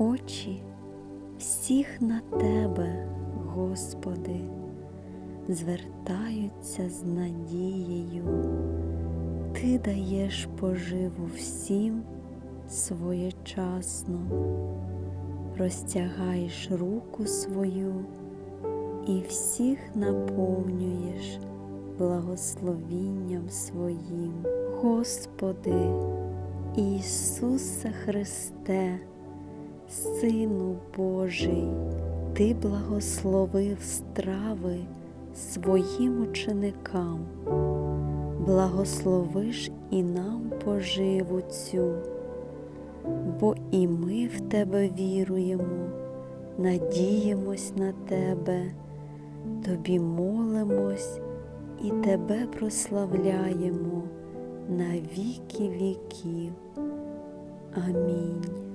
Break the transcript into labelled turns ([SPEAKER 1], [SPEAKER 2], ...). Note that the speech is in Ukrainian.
[SPEAKER 1] Очі всіх на Тебе, Господи, звертаються з надією. Ти даєш поживу всім своєчасно, розтягаєш руку свою і всіх наповнюєш благословінням своїм. Господи, Ісусе Христе, Сину Божий, Ти благословив страви своїм ученикам, благословиш і нам поживу цю, бо і ми в Тебе віруємо, надіємось на Тебе, Тобі молимось і Тебе прославляємо на віки віків. Амінь.